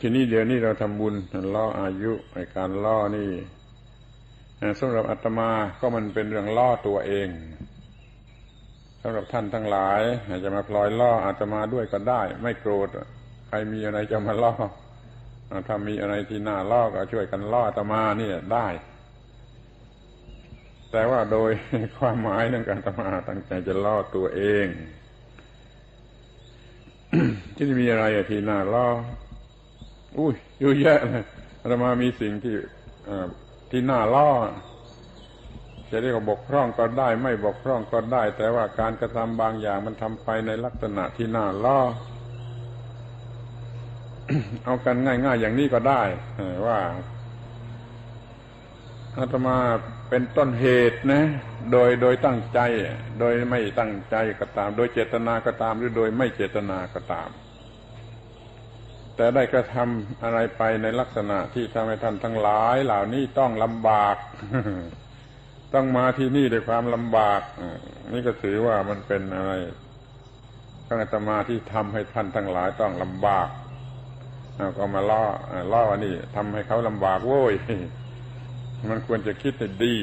ทีนี้เดี๋ยวนี้เราทำบุญล่ออายุในการล่อนี่สำหรับอาตมาก็มันเป็นเรื่องล่อตัวเองสำหรับท่านทั้งหลายอาจจะมาพลอยล่ออาตมาด้วยก็ได้ ไม่โกรธใครมีอะไรจะมาล่อถ้ามีอะไรที่น่าล่อก็ช่วยกันล่ออาตมานี่ได้ แต่ว่าโดยความหมายในการอาตมาตั้งใจจะล่อตัวเองที่มีอะไรที่น่าล่อ อุ้ยเยอะแยะเลยอามามีสิ่งที่ที่น่าล่อจะเรียกว่าบกพร่องก็ได้ ไม่บกพร่องก็ได้ แต่ว่าการกระทำบางอย่างมันทำไปในลักษณะที่น่าล่อเอากันง่าย ๆ อย่างนี้ก็ได้ว่าอาตมาเป็นต้นเหตุนะ โดยโดยตั้งใจ โดยไม่ตั้งใจก็ตาม โดยเจตนาก็ตาม หรือโดยไม่เจตนาก็ตาม แต่ได้กระทำอะไรไปในลักษณะที่ทำให้ท่านทั้งหลายเหล่านี้ต้องลำบาก ต้องมาที่นี่ด้วยความลำบาก นี่ก็ถือว่ามันเป็นอะไรข้างอาตมาที่ทำให้ท่านทั้งหลายต้องลำบากก็มาล่อล่อว่านี่ทำให้เขาลำบากโว้ยมันควรจะคิดให้ดี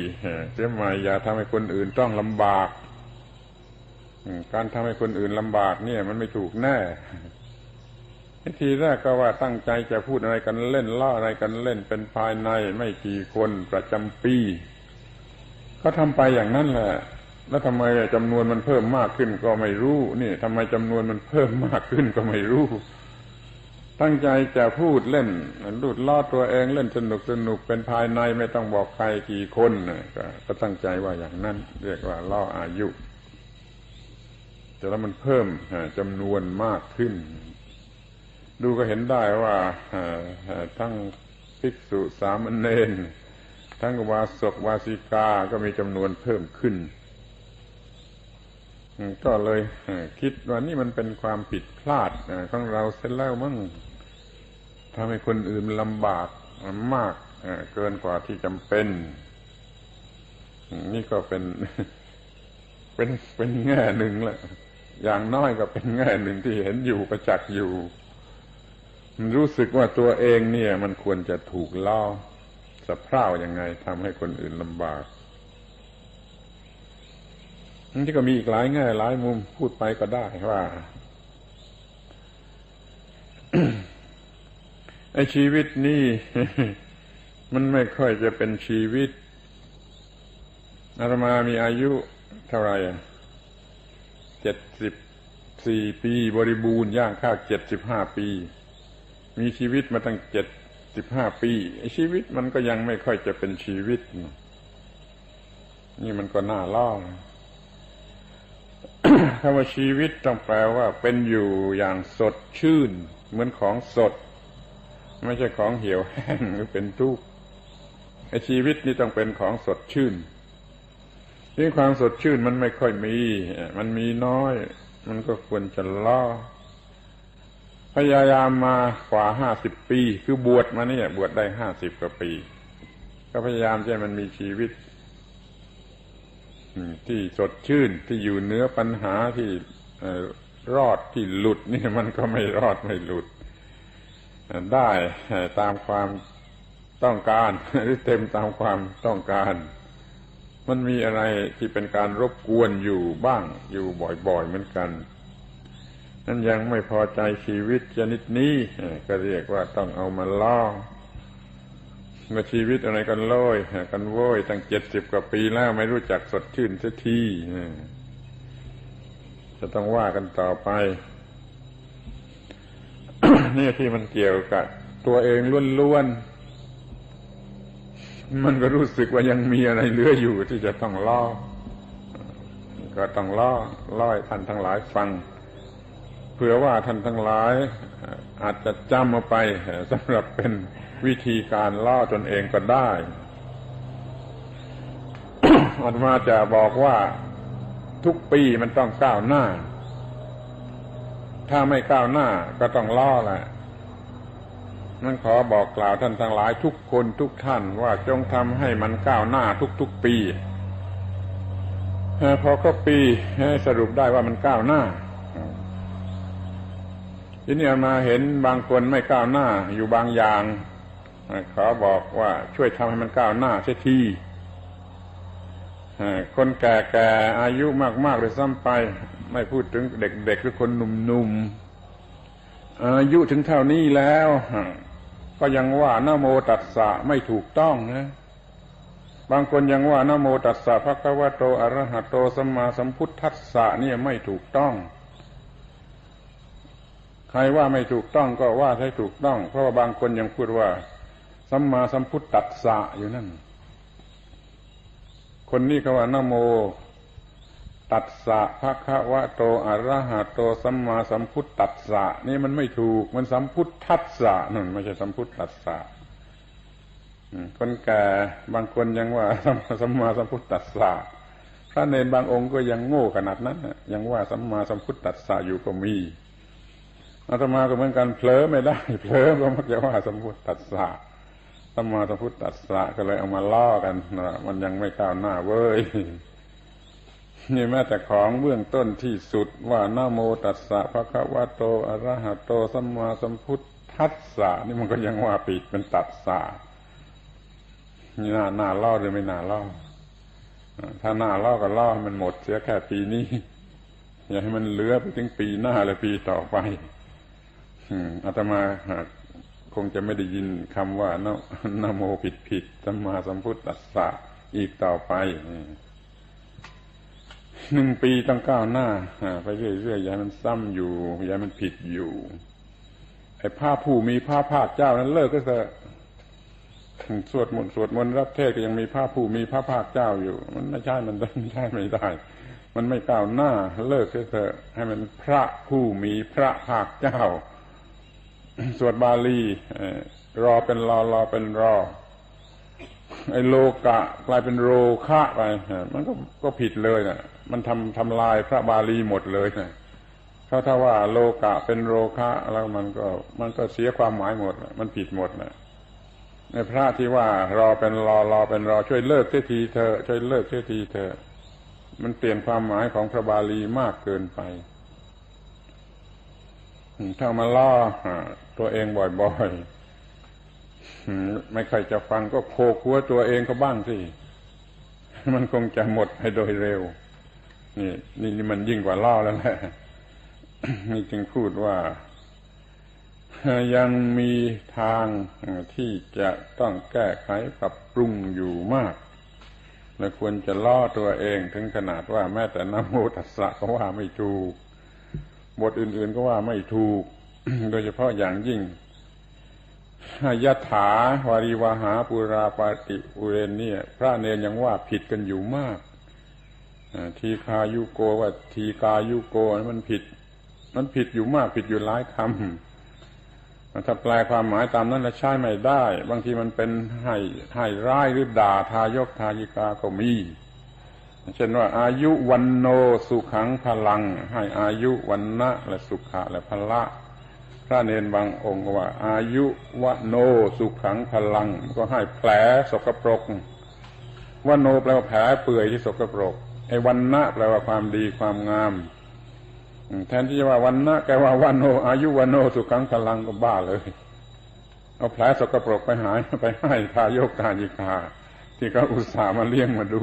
เสียใหม่อย่าทำให้คนอื่นต้องลำบาก การทำให้คนอื่นลำบากเนี่ย มันไม่ถูกแน่ ทีแรกก็ว่าตั้งใจจะพูดอะไรกันเล่นล่ออะไรกันเล่นเป็นภายในไม่กี่คนประจำปี ก็ทำไปอย่างนั้นแหละ แล้วทำไมจำนวนมันเพิ่มมากขึ้นก็ไม่รู้ นี่ทำไมจำนวนมันเพิ่มมากขึ้นก็ไม่รู้ ตั้งใจจะพูดเล่นลูดล่อตัวเองเล่นสนุกสนุกเป็นภายในไม่ต้องบอกใครกี่คนก็ตั้งใจว่าอย่างนั้น เรียกว่าล่ออายุแต่แล้วมันเพิ่มจำนวนมากขึ้น ดูก็เห็นได้ว่าทั้งภิกษุสามเณรทั้งวาสกวาสิกาก็มีจำนวนเพิ่มขึ้น ก็เลยคิดว่านี่มันเป็นความผิดพลาดของเราเสร็จแล้วมั้งทำให้คนอื่นลำบากมากเกินกว่าที่จำเป็น นี่ก็เป็นเป็นเป็นแง่หนึ่งแหละอย่างน้อยก็เป็นแง่หนึ่งที่เห็นอยู่ประจักษ์อยู่ รู้สึกว่าตัวเองเนี่ย มันควรจะถูกล่อสะเพร่ายังไงทำให้คนอื่นลำบากนี่ก็มีอีกหลายแง่หลายมุมพูดไปก็ได้ว่าไอ้ชีวิตนี่มันไม่ค่อยจะเป็นชีวิตอาตมามีอายุเท่าไหร่เจ็ดสิบสี่ปีบริบูรณ์ย่างข้าวเจ็ดสิบห้าปี มีชีวิตมาตั้งเจ็ดสิบห้าปีชีวิตมันก็ยังไม่ค่อยจะเป็นชีวิต นี่มันก็น่าล่อคำว่าชีวิตต้องแปลว่าเป็นอยู่อย่างสดชื่น เหมือนของสด ไม่ใช่ของเหี่ยวแห้งหรือเป็นทุกข์ไอชีวิตนี่ต้องเป็นของสดชื่นนี่ความสดชื่นมันไม่ค่อยมี มันมีน้อย มันก็ควรจะล่อ พยายามมากว่าห้าสิบปี คือบวชมาเนี่ยบวชได้ห้าสิบกว่าปี ก็พยายามให้มันมีชีวิตที่สดชื่นที่อยู่เนื้อปัญหาที่รอดที่หลุดนี่มันก็ไม่รอดไม่หลุด ได้ตามความต้องการหรือเต็มตามความต้องการ มันมีอะไรที่เป็นการรบกวนอยู่บ้างอยู่บ่อยๆเหมือนกัน นั้นยังไม่พอใจชีวิตชนิดนี้ ก็เรียกว่าต้องเอามาล่อมาชีวิตอะไรกันโลยกันโว้ยตั้งเจ็ดสิบกว่าปีแล้วไม่รู้จักสดชื่นสักทีจะต้องว่ากันต่อไป นี่ที่มันเกี่ยวกับ ตัวเองล้วนๆมันก็รู้สึกว่ายังมีอะไรเหลืออยู่ที่จะต้องล่อก็ต้องล่อล่อยท่านทั้งหลายฟัง ผื่อว่าท่านทั้งหลาย อาจจะจำมาไปสำหรับเป็นวิธีการล่อตนเองก็ได้อาตมาจะบอกว่าทุกปีมันต้องก้าวหน้า ถ้าไม่ก้าวหน้าก็ต้องล่อแหละนั่นขอบอกกล่าวท่านทั้งหลายทุกคนทุกท่านว่าจงทำให้มันก้าวหน้าทุกๆปีพอก็ปีสรุปได้ว่ามันก้าวหน้า ทีนี้มาเห็นบางคนไม่ก้าวหน้าอยู่บางอย่างขอบอกว่าช่วยทำให้มันก้าวหน้าเสียทีคนแก่ๆอายุมากๆเลยซ้ำไป ไม่พูดถึงเด็กๆหรือคนหนุ่มๆอายุถึงเท่านี้แล้ว ก็ยังว่านาโมตัสสะไม่ถูกต้องนะบางคนยังว่านาโมตัสสะพระกวะโตอรหะโตสัมมาสัมพุทธัสสะนี่ไม่ถูกต้อง ใครว่าไม่ถูกต้องก็ว่าให้ถูกต้อง เพราะว่าบางคนยังพูดว่าสัมมาสัมพุทธัสสะอยู่นั่น คนนี้เขาว่านโม ตัสสะภะคะวะโตอะระหะโตสัมมาสัมพุทธัสสะนี่มันไม่ถูก มันสัมพุทธัสสะนั่นไม่ใช่สัมพุทธัสสะคนแก่บางคนยังว่าสัมมาสัมพุทธัสสะพระเนรบางองค์ก็ยังโง่ขนาดนั้นยังว่าสัมมาสัมพุทธัสสะอยู่ก็มี อาตมาก็เหมือนกันเผลอไม่ได้เผลอก็มักจะว่าสมพุทธัสสะสัมมาสมพุทธัสสะก็เลยเอามาล่อกันมันยังไม่ก้าวหน้าเว้ยนี่แม้แต่ของเบื้องต้นที่สุดว่านาโมตัสสะพระคะวะโตอะระหะโตสัมมาสัมพุทธัสสะนี่มันก็ยังว่าปิดเป็นตัดสะนี่น่าน่าล่อหรือไม่น่าล่อถ้าน่าล่อก็ล่อให้มันหมดเสียแค่ปีนี้ อย่าให้มันเหลือไปถึงปีหน้าและปีต่อไป อาตมาคงจะไม่ได้ยินคำว่านนโมผิดผิดสัมมาสัมพุทธัสสะอีกต่อไปหนึ่งปีต้องก้าวหน้าไปเรื่อยๆอย่ามันซ้ำอยู่ อย่ามันผิดอยู่ไอ้ผ้าผู้มีผ้าภาคเจ้านั้นเลิกก็จะสวดมนต์สวดมนต์รับเทศก็ยังมีผ้าผู้มีผ้าภาคเจ้าอยู่ มันไม่ใช่มันไม่ใช่ไม่ได้ มันไม่ก้าวหน้า เลิกก็เถอะให้มันพระผู้มีพระภาคเจ้า สวดบาลี รอเป็นรอรอเป็นรอ ไอ้โลกะกลายเป็นโรคะไปมันก็ก็ผิดเลยนะมันทำทำลายพระบาลีหมดเลยนะเพราถ้าว่าโลกะเป็นโรคะแล้วมันก็มันก็เสียความหมายหมดมันผิดหมดนะในพระที่ว่ารอเป็นรอรอเป็นรอ ช่วยเลิกเสียทีเธอช่วยเลิกเสียทีเธอมันเปลี่ยนความหมายของพระบาลีมากเกินไป ถ้ามาล่อตัวเองบ่อยๆไม่ค่อยจะฟังก็โคกัวตัวเองก็บ้างสิ มันคงจะหมดไปโดยเร็วนี่นี่นี่มันยิ่งกว่าล่อแล้วแหละนี่จึงพูดว่า ยังมีทางที่จะต้องแก้ไขปรับปรุงอยู่มากและควรจะล่อตัวเองถึงขนาดว่าแม้แต่นโมตัสสะก็ว่าไม่ถูก บทอื่น ๆ ก็ว่าไม่ถูก โดยเฉพาะอย่างยิ่งยะถาวารีวาหาปุราปาติอุเรนเนี่ย พระเนนยังว่าผิดกันอยู่มากทีคายุโกว่าทีกายุโกมันผิด มันผิดอยู่มากผิดอยู่หลายคำถ้าแปลความหมายตามนั้นแล้วใช้ไม่ได้ บางทีมันเป็นให้ให้ร้ายหรือด่าทายกทายิกาก็มี เช่นว่า อายุวันโนสุขังพลัง ให้อายุวันนะและสุขะและพละ พระเนนบางองค์ว่า อายุวโนสุขังพลัง ก็ให้แผลสกปรกวโนแปลว่าแผลเปื่อยที่สกปรกไอ้วันนะแปลว่าความดีความงาม แทนที่จะว่าวันนะแกว่าวันโน อายุวันโนสุขังพลังก็บ้าเลย เอาแผลสกปรกไปหายไปให้ทายกทายิกาที่เขาอุตส่าห์มาเลี้ยงมาดู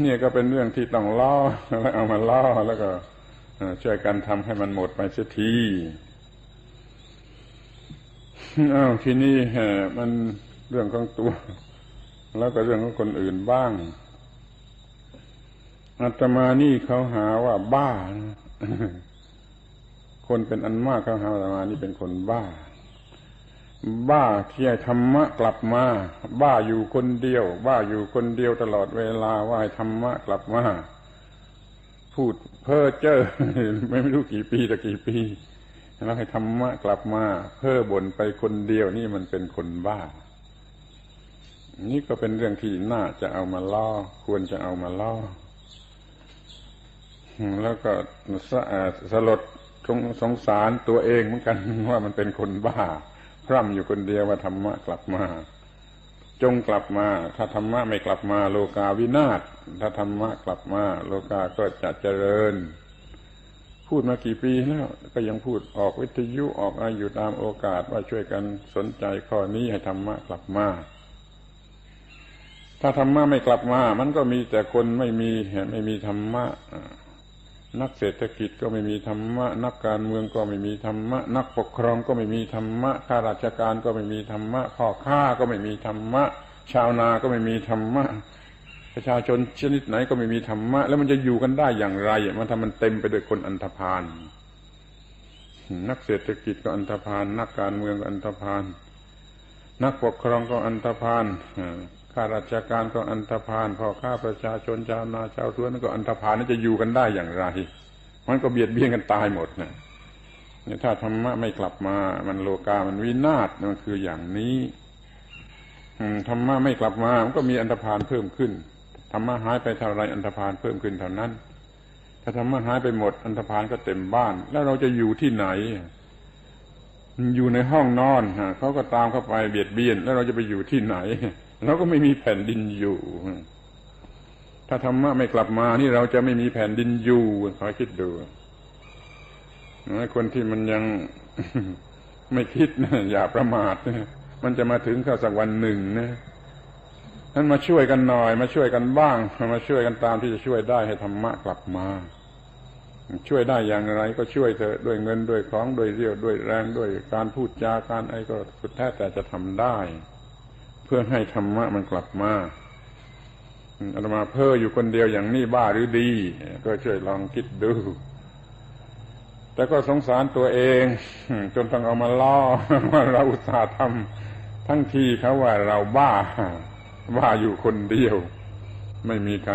เนี่ยก็เป็นเรื่องที่ต้องล่อแล้วเอามาล่อแล้วก็ช่วยกันทำให้มันหมดไปเสียทีอ้าวทีนี้มันเรื่องของตัว แล้วก็เรื่องของคนอื่นบ้างอาตมานี่เขาหาว่าบ้า คนเป็นอันมากเขาหาอาตมานี่เป็นคนบ้า บ้าเที่ให้ธรรมะกลับมา บ้าอยู่คนเดียว บ้าอยู่คนเดียวตลอดเวลาว่าธรรมะกลับมา พูดเพ้อเจ้อไม่รู้กี่ปีแต่กี่ปีแล้วให้ธรรมะกลับมา เพ้อบ่นไปคนเดียวนี่มันเป็นคนบ้า นี่ก็เป็นเรื่องที่น่าจะเอามาล่อ ควรจะเอามาล่อ แล้วก็สลดสงสารตัวเองเหมือนกันว่ามันเป็นคนบ้า พร่ำอยู่คนเดียวว่าธรรมะกลับมา จงกลับมา ถ้าธรรมะไม่กลับมา โลกาวินาศถ้าธรรมะกลับมา โลกาก็จะเจริญ พูดมากี่ปีแล้วก็ยังพูดออกวิทยุออกอะไรอยู่ตามโอกาสว่าช่วยกันสนใจข้อนี้ให้ธรรมะกลับมาถ้าธรรมะไม่กลับมา มันก็มีแต่คนไม่มีไม่มีธรรมะ นักเศรษฐกิจก็ไม่มีธรรมะ นักการเมืองก็ไม่มีธรรมะ นักปกครองก็ไม่มีธรรมะข้าราชการก็ไม่มีธรรมะพ่อค้าก็ไม่มีธรรมะ ชาวนาก็ไม่มีธรรมะ ประชาชนชนิดไหนก็ไม่มีธรรมะ แล้วมันจะอยู่กันได้อย่างไร มันทำมันเต็มไปด้วยคนอันธพาลนักเศรษฐกิจก็อันธพาลนักการเมืองก็อันธพาลนักปกครองก็อันธพาล ข้าราชการก็อันธพาลพ่อค้าประชาชนชาวนาชาวสวนก็อันธพาลนี่นจะอยู่กันได้อย่างไร มันก็เบียดเบียนกันตายหมดนะเนี่ยถ้าธรรมะไม่กลับมา มันโลกา มันวินาศมันคืออย่างนี้ธรรมะไม่กลับมา มันก็มีอันธพาลเพิ่มขึ้นธรรมะหายไปเท่าไรอันธพาลเพิ่มขึ้นเท่านั้น ถ้าธรรมะหายไปหมด อันธพาลก็เต็มบ้าน แล้วเราจะอยู่ที่ไหน อยู่ในห้องนอนเขาก็ตามเข้าไปเบียดเบียน แล้วเราจะไปอยู่ที่ไหนเราก็ไม่มีแผ่นดินอยู่ ถ้าธรรมะไม่กลับมานี่เราจะไม่มีแผ่นดินอยู่ขอคิดดูคนที่มันยังไม่คิดนะอย่าประมาทมันจะมาถึงข้าสักวันหนึ่งนะนั้นมาช่วยกันหน่อย มาช่วยกันบ้าง มาช่วยกันตามที่จะช่วยได้ให้ธรรมะกลับมา ช่วยได้อย่างไรก็ช่วยเถอะด้วยเงินด้วยของด้วยเรี่ยวด้วยแรงด้วยการพูดจาการอะไรก็สุดแท้แต่จะทำได้ เพื่อให้ธรรมะมันกลับมาอาตมาเพ้ออยู่คนเดียวอย่างนี้บ้าหรือดี ก็ช่วยลองคิดดู แต่ก็สงสารตัวเอง จนต้องเอามาล่อว่าเราอุตส่าห์ทำทั้งทีเขาว่าเราบ้า บ้าอยู่คนเดียว ไม่มีใคร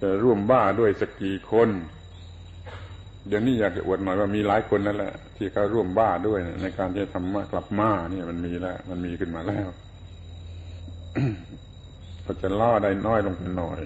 จะร่วมบ้าด้วยสักกี่คน เดี๋ยวนี้อยากจะอวดหน่อยว่ามีหลายคนนั่นแหละที่เขาร่วมบ้าด้วยในการที่จะทำมากลับมาเนี่ยมันมีแล้ว มันมีขึ้นมาแล้วก็จะล่อได้น้อยลงไปหน่อย